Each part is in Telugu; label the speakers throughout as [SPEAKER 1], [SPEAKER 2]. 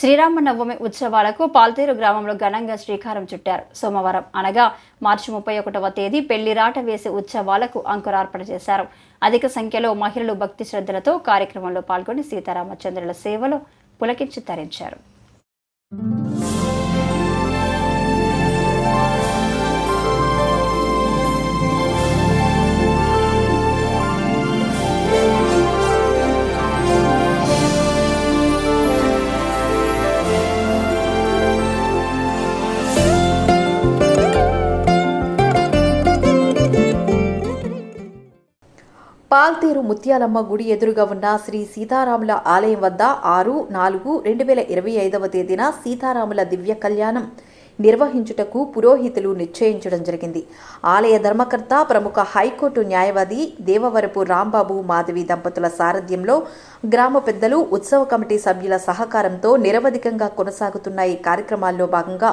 [SPEAKER 1] శ్రీరామనవమి ఉత్సవాలకు పాల్తేరు గ్రామంలో ఘనంగా శ్రీకారం చుట్టారు. సోమవారం అనగా మార్చి ముప్పై ఒకటవ తేదీ పెళ్ళిరాట వేసే ఉత్సవాలకు అంకురార్పణ చేశారు. అధిక సంఖ్యలో మహిళలు భక్తి శ్రద్ధలతో కార్యక్రమంలో పాల్గొని సీతారామచంద్రుల సేవలో పులకించి తరించారు.
[SPEAKER 2] పాల్తేరు ముత్యాలమ్మ గుడి ఎదురుగా ఉన్న శ్రీ సీతారాముల ఆలయం వద్ద ఆరు నాలుగు రెండు వేల ఇరవై ఐదవ తేదీన సీతారాముల దివ్య కళ్యాణం నిర్వహించుటకు పురోహితులు నిశ్చయించడం జరిగింది. ఆలయ ధర్మకర్త ప్రముఖ హైకోర్టు న్యాయవాది దేవవరపు రాంబాబు మాధవి దంపతుల సారథ్యంలో గ్రామ పెద్దలు ఉత్సవ కమిటీ సభ్యుల సహకారంతో నిరవధికంగా కొనసాగుతున్న ఈ కార్యక్రమాల్లో భాగంగా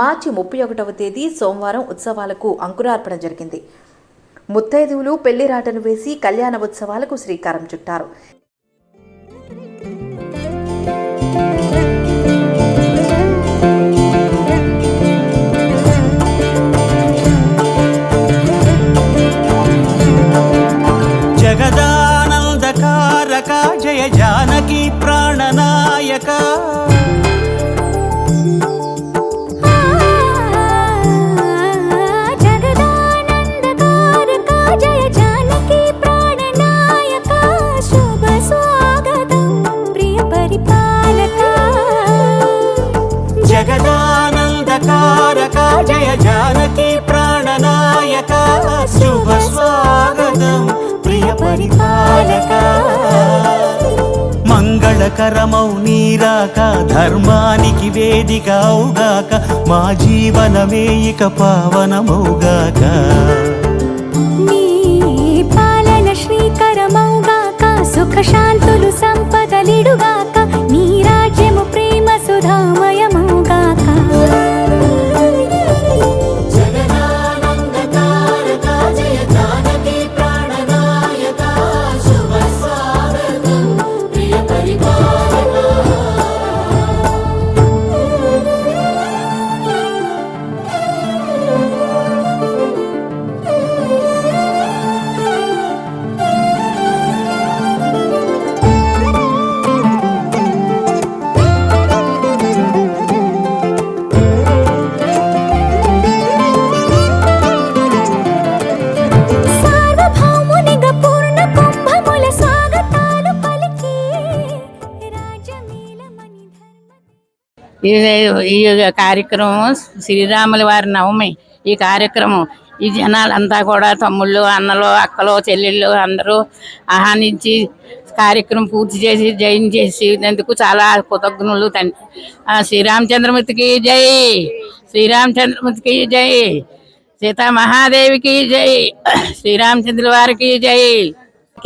[SPEAKER 2] మార్చి ముప్పై ఒకటవ తేదీ సోమవారం ఉత్సవాలకు అంకురార్పణ జరిగింది. ముత్తైదువులు పెళ్ళిరాటను వేసి కళ్యాణ ఉత్సవాలకు శ్రీకారం చుట్టారు.
[SPEAKER 3] జగదానందకారక జయ జానకి ప్రాణనాయక.
[SPEAKER 4] జగదానందకారక జయ జానకి ప్రాణనాయక శుభ స్వాగతం ప్రియ పరిపాలక
[SPEAKER 3] మంగళకరమౌ నీరాక ధర్మానికి వేదిక అవుగాక మా జీవనమే ఇక పావనమౌగాక
[SPEAKER 5] ఈ ఈ కార్యక్రమం శ్రీరాముల వారి నవమి. ఈ కార్యక్రమం ఈ జనాలంతా కూడా తమ్ముళ్ళు అన్నలు అక్కలు చెల్లెళ్ళు అందరూ ఆహ్వానించి కార్యక్రమం పూర్తి చేసి జైన్ చేసినందుకు చాలా కృతజ్ఞులు తండ్రి. ఆ, శ్రీరామచంద్రమూర్తికి జై. శ్రీరామచంద్రమూర్తికి జై. సీతా మహాదేవికి జై. శ్రీరామచంద్రుల వారికి జై.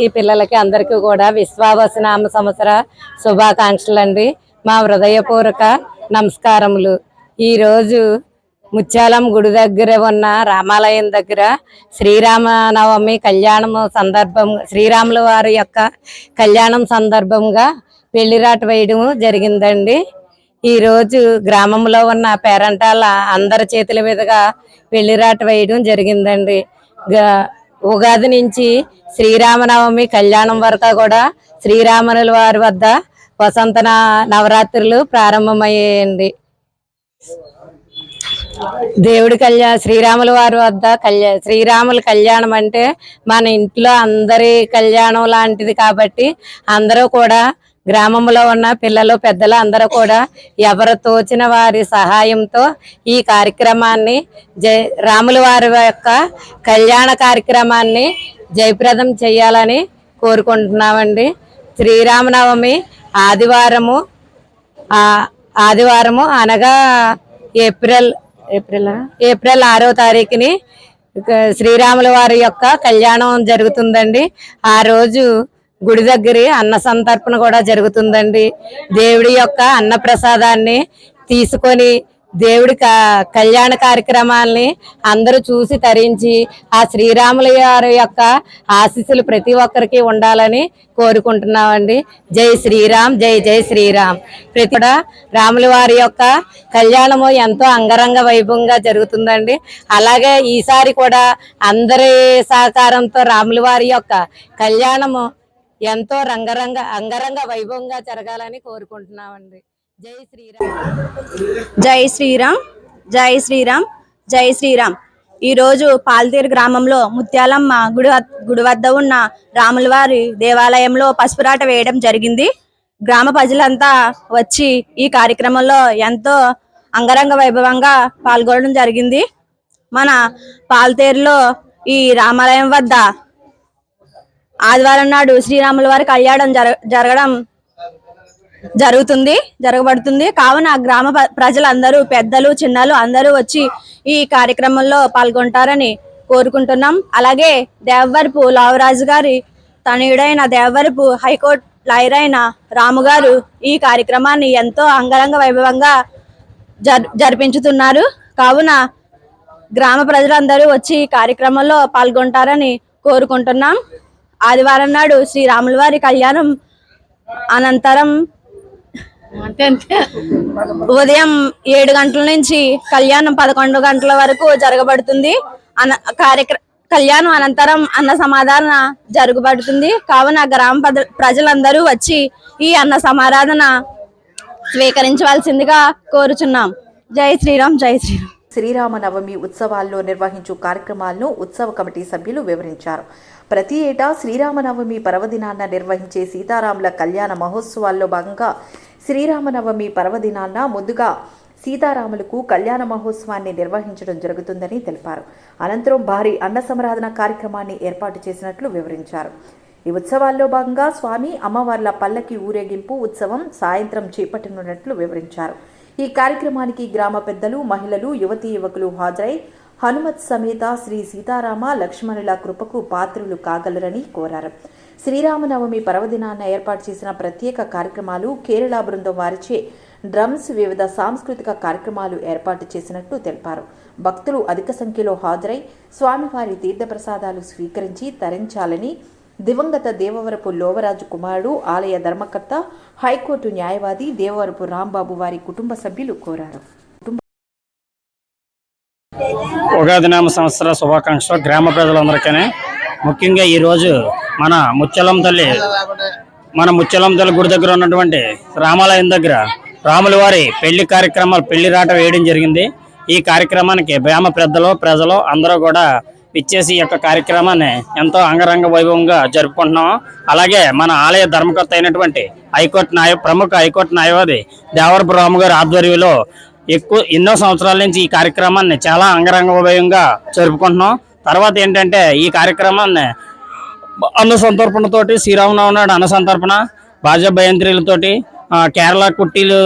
[SPEAKER 6] పిల్లలకి అందరికీ కూడా విశ్వావసనామ సంవత్సర శుభాకాంక్షలు అండి మా హృదయపూర్వక నమస్కారములు. ఈరోజు ముత్యాలం గుడి దగ్గర ఉన్న రామాలయం దగ్గర శ్రీరామనవమి కళ్యాణం సందర్భం శ్రీరాముల వారి యొక్క కళ్యాణం సందర్భంగా పెళ్ళిరాట వేయడం జరిగిందండి. ఈ రోజు గ్రామంలో ఉన్న పేరంటాల అందరి చేతుల మీదుగా పెళ్ళిరాట వేయడం జరిగిందండి. ఉగాది నుంచి శ్రీరామనవమి కళ్యాణం వరకు కూడా శ్రీరాముల వారి వద్ద వసంత నవరాత్రులు ప్రారంభమయ్యాయండి దేవుడి కళ్యాణ శ్రీరాముల వారి వద్ద కళ్యాణ శ్రీరాముల కళ్యాణం అంటే మన ఇంట్లో అందరి కళ్యాణం లాంటిది కాబట్టి అందరూ కూడా గ్రామంలో ఉన్న పిల్లలు పెద్దలు అందరూ కూడా ఎవరు తోచిన వారి సహాయంతో ఈ కార్యక్రమాన్ని జయ రాముల వారి యొక్క కళ్యాణ కార్యక్రమాన్ని జయప్రదం చేయాలని కోరుకుంటున్నామండి. శ్రీరామనవమి ఆదివారము ఆదివారము అనగా ఏప్రిల్ ఏప్రిల్? ఏప్రిల్ ఆరో తారీఖుని శ్రీరాముల వారి యొక్క కళ్యాణం జరుగుతుందండి. ఆ రోజు గుడి దగ్గర అన్న సంతర్పణ కూడా జరుగుతుందండి. దేవుడి యొక్క అన్న ప్రసాదాన్ని తీసుకొని దేవుడి క- కళ్యాణ కార్యక్రమాల్ని అందరూ చూసి తరించి ఆ శ్రీరాముల గారి యొక్క ఆశీస్సులు ప్రతి ఒక్కరికి ఉండాలని కోరుకుంటున్నామండి. జై శ్రీరామ్ జై జై శ్రీరామ్. ప్రతి కూడా రాముల వారి యొక్క కళ్యాణము ఎంతో అంగరంగ వైభవంగా జరుగుతుందండి. అలాగే ఈసారి కూడా అందరి సహకారంతో రాముల వారి యొక్క కళ్యాణము ఎంతో రంగరంగ అంగరంగ వైభవంగా జరగాలని కోరుకుంటున్నామండి. జై శ్రీరామ్.
[SPEAKER 7] జై శ్రీరామ్ జై శ్రీరామ్ జై శ్రీరామ్. ఈరోజు పాల్తీరు గ్రామంలో ముత్యాలమ్మ గుడి గుడి వద్ద ఉన్న రాములవారి దేవాలయంలో పసుపురాట వేయడం జరిగింది. గ్రామ ప్రజలంతా వచ్చి ఈ కార్యక్రమంలో ఎంతో అంగరంగ వైభవంగా పాల్గొనడం జరిగింది. మన పాల్తేరులో ఈ రామాలయం వద్ద ఆదివారం నాడు శ్రీరాముల వారి కళ్యాణం జరగడం జరుగుతుంది జరగబడుతుంది. కావున గ్రామ ప్రజలందరూ పెద్దలు చిన్నలు అందరూ వచ్చి ఈ కార్యక్రమంలో పాల్గొంటారని కోరుకుంటున్నాం. అలాగే దేవవరపు లావరాజు గారి తనయుడైన దేవవరపు హైకోర్టు లాయర్ అయిన రాము గారు ఈ కార్యక్రమాన్ని ఎంతో అంగరంగ వైభవంగా జర్ జరిపించుతున్నారు. కావున గ్రామ ప్రజలందరూ వచ్చి ఈ కార్యక్రమంలో పాల్గొంటారని కోరుకుంటున్నాం. ఆదివారం నాడు శ్రీరాముల వారి కళ్యాణం అనంతరం ఉదయం ఏడు గంటల నుంచి కళ్యాణం పదకొండు గంటల వరకు జరగబడుతుంది. అన కార్యక్ర కళ్యాణం అనంతరం అన్న సమాధాన జరుగుబడుతుంది. కావున గ్రామ ప్రజలందరూ వచ్చి ఈ అన్న సమారాధన స్వీకరించవలసిందిగా కోరుచున్నాం. జై శ్రీరామ్ జై శ్రీరామ్.
[SPEAKER 2] శ్రీరామనవమి ఉత్సవాల్లో నిర్వహించు కార్యక్రమాలను ఉత్సవ కమిటీ సభ్యులు వివరించారు. ప్రతి ఏటా శ్రీరామనవమి పర్వదినాన్న నిర్వహించే సీతారాముల కళ్యాణ మహోత్సవాల్లో భాగంగా శ్రీరామనవమి పర్వదినాన్న ముందుగా సీతారాములకు కళ్యాణ మహోత్సవాన్ని నిర్వహించడం జరుగుతుందని తెలిపారు. అనంతరం భారీ అన్న సంరాధన కార్యక్రమాన్ని ఏర్పాటు చేసినట్లు వివరించారు. ఈ ఉత్సవాల్లో భాగంగా స్వామి అమ్మవార్ల పల్లకి ఊరేగింపు ఉత్సవం సాయంత్రం చేపట్టనున్నట్లు వివరించారు. ఈ కార్యక్రమానికి గ్రామ పెద్దలు మహిళలు యువతీ యువకులు హాజరై హనుమత్ సమేత శ్రీ సీతారామ లక్ష్మణుల కృపకు పాత్రులు కాగలరని కోరారు. శ్రీరామనవమి పర్వదినాన ఏర్పాటు చేసిన ప్రత్యేక కార్యక్రమాలు కేరళ బృందం వారిచే డ్రమ్స్ వివిధ సాంస్కృతిక కార్యక్రమాలు ఏర్పాటు చేసినట్టు తెలిపారు. భక్తులు అధిక సంఖ్యలో హాజరై స్వామివారి తీర్థప్రసాదాలు స్వీకరించి తరించాలని దివంగత దేవవరపు లోవరాజు కుమారుడు ఆలయ ధర్మకర్త హైకోర్టు న్యాయవాది దేవవరపు రాంబాబు వారి కుటుంబ సభ్యులు కోరారు.
[SPEAKER 8] ఉగాది నామ సంవత్సర శుభాకాంక్షలు గ్రామ ప్రజలందరికీ ముఖ్యంగా ఈరోజు మన ముచ్చలం తల్లి మన ముచ్చలం తల్లి గుడి దగ్గర ఉన్నటువంటి రామాలయం దగ్గర రాముల వారి పెళ్ళి కార్యక్రమాలు పెళ్ళి రాట వేయడం జరిగింది. ఈ కార్యక్రమానికి గ్రామ పెద్దలు ప్రజలు అందరూ కూడా ఇచ్చేసి ఈ యొక్క కార్యక్రమాన్ని ఎంతో అంగరంగ వైభవంగా జరుపుకుంటున్నాం. అలాగే మన ఆలయ ధర్మకర్త అయినటువంటి హైకోర్టు న్యాయ ప్రముఖ హైకోర్టు న్యాయవాది దేవరపు రాము గారి ఆధ్వర్యంలో ఎక్కువ ఎన్నో సంవత్సరాల నుంచి ఈ కార్యక్రమాన్ని చాలా అంగరంగ వైభవంగా జరుపుకుంటున్నాం. తర్వాత ఏంటంటే ఈ కార్యక్రమాన్ని అన్న సంతర్పణతోటి శ్రీరామనవమి నాడు అన్న సంతర్పణ బాజా భయంత్రిలతోటి కేరళ కుట్టీలు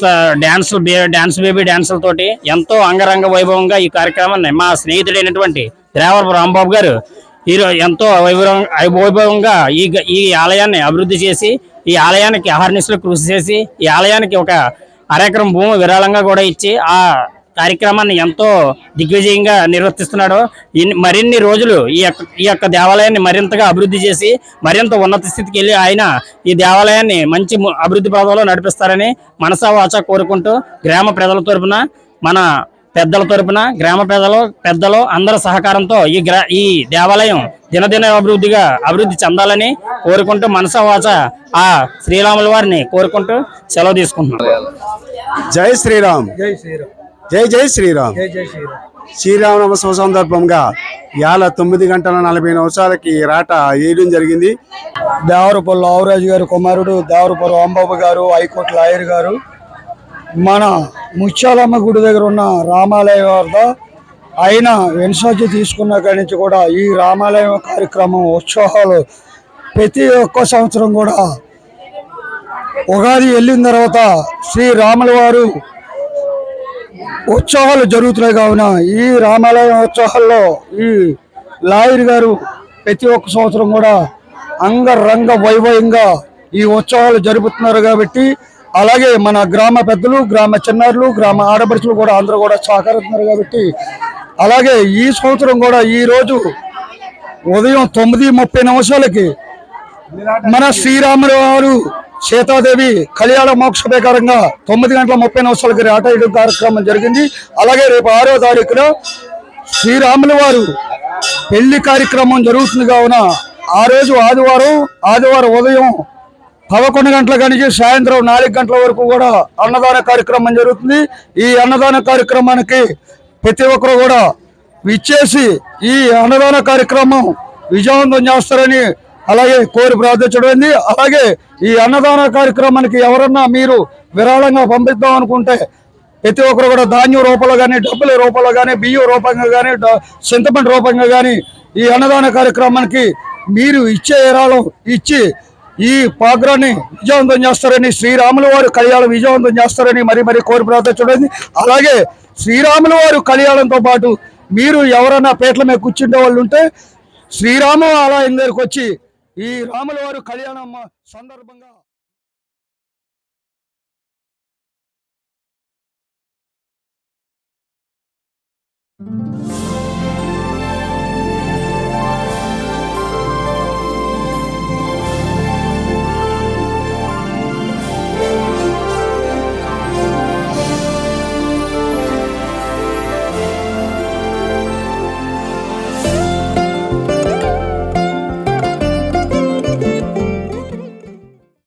[SPEAKER 8] స- డ్యాన్స్ బే- డ్యాన్స్ బేబీ డ్యాన్సులతోటి ఎంతో అంగరంగ వైభవంగా ఈ కార్యక్రమాన్ని మా స్నేహితుడైనటువంటి దేవరపు రాంబాబు గారు ఈరోజు ఎంతో వైభవం వైభవంగా ఈ ఈ ఆలయాన్ని అభివృద్ధి చేసి ఈ ఆలయానికి అహర్నిశలు కృషి చేసి ఈ ఆలయానికి ఒక అరెకరం భూమి విరాళంగా కూడా ఇచ్చి ఆ కార్యక్రమాన్ని ఎంతో దిగ్విజయంగా నిర్వర్తిస్తున్నాడు. మరిన్ని రోజులు ఈ యొక్క ఈ యొక్క దేవాలయాన్ని మరింతగా అభివృద్ధి చేసి మరింత ఉన్నత స్థితికి వెళ్ళి ఆయన ఈ దేవాలయాన్ని మంచి అభివృద్ధి పదంలో నడిపిస్తారని మనసా వాచా కోరుకుంటూ గ్రామ ప్రజల తరపున మన పెద్దల తరపున గ్రామ ప్రజలు పెద్దలు అందరి సహకారంతో ఈ గ్రా ఈ దేవాలయం దినదిన అభివృద్ధిగా అభివృద్ధి చెందాలని కోరుకుంటూ మనసా వాచ ఆ శ్రీరాముల వారిని కోరుకుంటూ సెలవు తీసుకుంటున్నాం.
[SPEAKER 9] జై శ్రీరామ్. జై శ్రీరామ్. జై జై శ్రీరామ్. శ్రీరామనవ శుభ సందర్భంగా ఇవాళ తొమ్మిది గంటల నలభై నిమిషాలకి రాట వేయడం జరిగింది.
[SPEAKER 10] దేవరపల్లి ఆవురాజు గారి కుమారుడు దేవరపల్లి రాంబాబు గారు హైకోర్టు లాయర్ గారు మన ముత్యాలమ్మ గుడి దగ్గర ఉన్న రామాలయం వద్ద ఆయన వెనుసాచి తీసుకున్న కాడి నుంచి కూడా ఈ రామాలయం కార్యక్రమం ఉత్సవాలు ప్రతి ఒక్క సంవత్సరం కూడా ఉగాది వెళ్ళిన తర్వాత శ్రీరాముల వారు ఉత్సవాలు జరుగుతున్నాయి కావున ఈ రామాలయం ఉత్సవాల్లో ఈ లాయర్ గారు ప్రతి ఒక్క సంవత్సరం కూడా అంగరంగ వైభవంగా ఈ ఉత్సవాలు జరుపుతున్నారు కాబట్టి అలాగే మన గ్రామ పెద్దలు గ్రామ చిన్నారులు గ్రామ ఆడపడుచులు కూడా అందరూ కూడా సహకరిస్తున్నారు కాబట్టి అలాగే ఈ సంవత్సరం కూడా ఈ రోజు ఉదయం తొమ్మిది ముప్పై నిమిషాలకి మన శ్రీరాముల వారు సీతాదేవి కళ్యాణ మోక్ష ప్రకారంగా తొమ్మిది గంటల ముప్పై నిమిషాలకి రాట కార్యక్రమం జరిగింది. అలాగే రేపు ఆరో తారీఖున శ్రీరాముల వారు పెళ్ళి కార్యక్రమం జరుగుతుంది కావున ఆ రోజు ఆదివారం ఆదివారం ఉదయం పదకొండు గంటల నుంచి సాయంత్రం నాలుగు గంటల వరకు కూడా అన్నదాన కార్యక్రమం జరుగుతుంది. ఈ అన్నదాన కార్యక్రమానికి ప్రతి ఒక్కరు కూడా విచ్చేసి ఈ అన్నదాన కార్యక్రమం విజయవంతం చేస్తారని అలాగే కోరి ప్రార్థించడం అలాగే ఈ అన్నదాన కార్యక్రమానికి ఎవరన్నా మీరు విరాళంగా పంపిద్దాం అనుకుంటే ప్రతి ఒక్కరు కూడా ధాన్యం రూపంలో కానీ డబ్బుల రూపంలో కానీ బియ్యం రూపంగా కానీ చింతపండు రూపంగా కానీ ఈ అన్నదాన కార్యక్రమానికి మీరు ఇచ్చే విరాళం ఇచ్చి ఈ పాగ్రాన్ని విజయవంతం చేస్తారని శ్రీరాముల వారు కళ్యాణం విజయవంతం చేస్తారని మరి మరి కోరి ప్రార్థించడం అలాగే శ్రీరాముల వారు కళ్యాణంతో పాటు మీరు ఎవరైనా పేట్ల మీద కూర్చుండే వాళ్ళు ఉంటే శ్రీరామ ఆలయం దగ్గరకు వచ్చి ఈ రాముల వారు కళ్యాణం సందర్భంగా
[SPEAKER 4] ఆ